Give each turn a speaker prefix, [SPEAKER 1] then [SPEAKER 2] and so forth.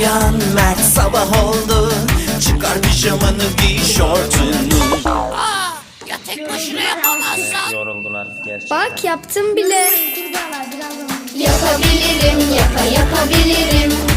[SPEAKER 1] Uyan Mert sabah oldu. Çıkar pijamanı giy şortunu. Ya
[SPEAKER 2] tek başına
[SPEAKER 3] yapamazsan. Yoruldular gerçekten. Bak
[SPEAKER 4] yaptım bile. Yapabilirim yapa yapabilirim.